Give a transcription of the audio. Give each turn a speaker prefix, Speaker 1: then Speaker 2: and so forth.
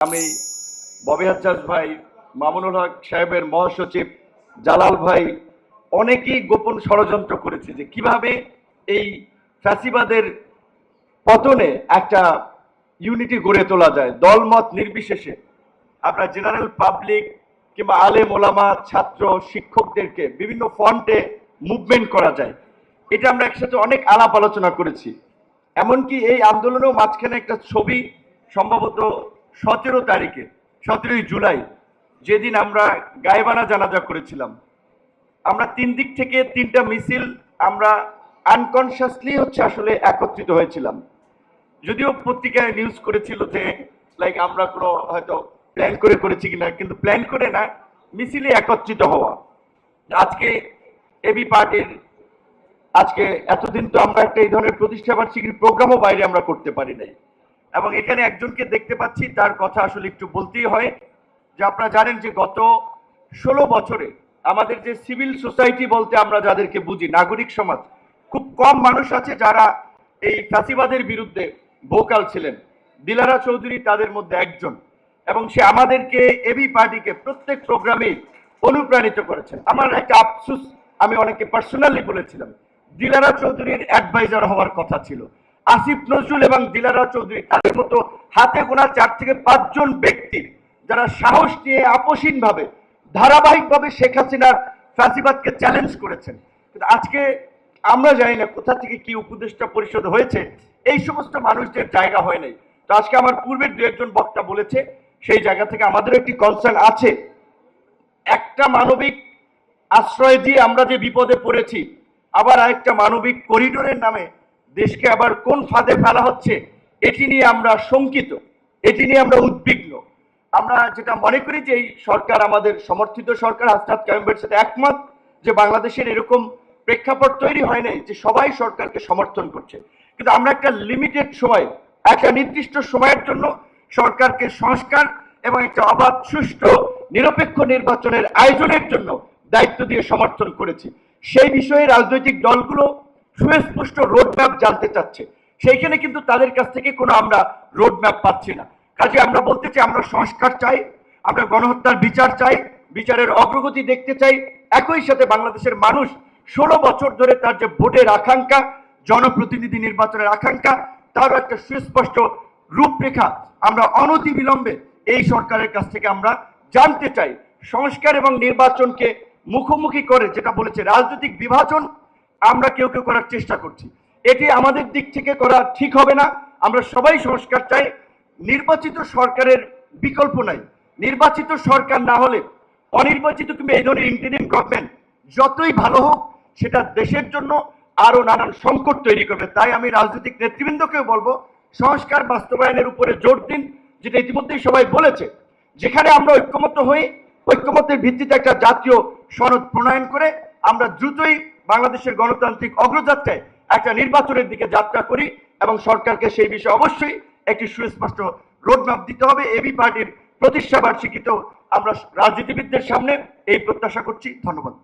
Speaker 1: আমি ববি হাজ্জাজ ভাই, মামুনুল হক সাহেবের মহাসচিব, জালাল ভাই, অনেকেই গোপন ষড়যন্ত্র করেছে যে কীভাবে এই ফ্যাসিবাদের পতনে একটা ইউনিটি গড়ে তোলা যায়। দলমত নির্বিশেষে আপনার জেনারেল পাবলিক কিংবা আলেম ওলামা, ছাত্র, শিক্ষকদেরকে বিভিন্ন ফন্টে মুভমেন্ট করা যায়। এটা আমরা একসাথে অনেক আলাপ আলোচনা করেছি। এমনকি এই আন্দোলনেও মাঝখানে একটা ছবি সম্ভবত সতেরো তারিখে, সতেরোই জুলাই, যেদিন আমরা গায়েবানা জানাজা করেছিলাম। আমরা তিন দিক থেকে তিনটা মিছিল আমরা আনকনসিয়াসলি হচ্ছে আসলে একত্রিত হয়েছিলাম। যদিও পত্রিকায় নিউজ করেছিল যে লাইক আমরা কোনো হয়তো প্ল্যান করে করেছি কিনা, কিন্তু প্ল্যান করে না, মিছিলে একত্রিত হওয়া। আজকে এবি পার্টির আজকে এতদিন তো আমরা একটা এই ধরনের প্রতিষ্ঠা বার্ষিকীর প্রোগ্রামও বাইরে আমরা করতে পারি নাই। এবং এখানে একজনকে দেখতে পাচ্ছি তার কথা আসলে একটু বলতেই হয়, যে আপনারা জানেন যে গত ষোলো বছরে আমাদের যে সিভিল সোসাইটি বলতে আমরা যাদেরকে বুঝি, নাগরিক সমাজ, খুব কম মানুষ আছে যারা এই ফ্যাসিবাদের বিরুদ্ধে ভোকাল ছিলেন। দিলারা চৌধুরী তাদের মধ্যে একজন এবং সে আমাদেরকে এবি পার্টিকে প্রত্যেক প্রোগ্রামে অনুপ্রাণিত করেছেন। আমার একটা আফসুস, আমি অনেকে পার্সোনালি বলেছিলাম, দিলারা চৌধুরীর অ্যাডভাইজার হওয়ার কথা ছিল। আসিফ নজরুল এবং দিলারা চৌধুরী, তাদের মতো হাতে গোনা চার থেকে পাঁচজন ব্যক্তি যারা সাহস নিয়ে আপোষহীনভাবে, ধারাবাহিকভাবে শেখ হাসিনার ফ্যাসিবাদকে চ্যালেঞ্জ করেছেন। আজকে আমরা জানি না কোথা থেকে কি উপদেষ্টা পরিষদ হয়েছে, এই সমস্ত মানুষদের জায়গা হয় নাই। তো আজকে আমার পূর্বের দু একজন বক্তা বলেছে, সেই জায়গা থেকে আমাদের একটি কনসার্ন আছে। একটা মানবিক আশ্রয় দিয়ে আমরা যে বিপদে পড়েছি, আবার আরেকটা মানবিক করিডোরের নামে দেশকে আবার কোন ফাঁদে ফেলা হচ্ছে, এটি নিয়ে আমরা শঙ্কিত, এটি নিয়ে আমরা উদ্বিগ্ন। আমরা যেটা মনে করি যে এই সরকার, আমাদের সমর্থিত সরকার হাসনাত কায়েমের সাথে একমত যে বাংলাদেশের এরকম প্রেক্ষাপট তৈরি হয় নাই যে সবাই সরকারকে সমর্থন করছে। কিন্তু আমরা একটা লিমিটেড সময়, একটা নির্দিষ্ট সময়ের জন্য সরকারকে সংস্কার এবং একটা অবাধ, সুষ্ঠু, নিরপেক্ষ নির্বাচনের আয়োজনের জন্য দায়িত্ব দিয়ে সমর্থন করেছি। সেই বিষয়ে রাজনৈতিক দলগুলো সুস্পষ্ট রোডম্যাপ জানতে চাচ্ছে। সেইখানে কিন্তু তাদের কাছ থেকে কোনো আমরা রোডম্যাপ পাচ্ছি না। কাজে আমরা বলতে চাই, আমরা সংস্কার চাই, আমরা গণহত্যার বিচার চাই, বিচারের অগ্রগতি দেখতে চাই। একই সাথে বাংলাদেশের মানুষ ষোলো বছর ধরে তার যে ভোটের আকাঙ্ক্ষা, জনপ্রতিনিধি নির্বাচনের আকাঙ্ক্ষা, তারও একটা সুস্পষ্ট রূপরেখা আমরা অনতি বিলম্বে এই সরকারের কাছ থেকে আমরা জানতে চাই। সংস্কার এবং নির্বাচনকে মুখোমুখি করে যেটা বলেছে রাজনৈতিক বিভাজন আমরা কেউ কেউ করার চেষ্টা করছি। এটি আমাদের দিক থেকে করা ঠিক হবে না। আমরা সবাই সংস্কার চাই। নির্বাচিত সরকারের বিকল্প নাই। নির্বাচিত সরকার না হলে অনির্বাচিত কিংবা এই ধরনের ইন্টারিম গভর্নমেন্ট যতই ভালো হোক, সেটা দেশের জন্য আরও নানান সংকট তৈরি করবে। তাই আমি রাজনৈতিক নেতৃবৃন্দকেও বলব, সংস্কার বাস্তবায়নের উপরে জোর দিন, যেটা ইতিমধ্যেই সবাই বলেছে। যেখানে আমরা ঐক্যমত হই, ঐক্যমতের ভিত্তিতে একটা জাতীয় সনদ প্রণয়ন করে আমরা দ্রুতই বাংলাদেশের গণতান্ত্রিক অগ্রযাত্রায় একটা নির্বাচনের দিকে যাত্রা করি এবং সরকারকে সেই বিষয়ে অবশ্যই একটি সুস্পষ্ট রোডম্যাপ দিতে হবে। এবি পার্টির প্রতিষ্ঠা বার্ষিকীতেও আমরা রাজনীতিবিদদের সামনে এই প্রত্যাশা করছি। ধন্যবাদ।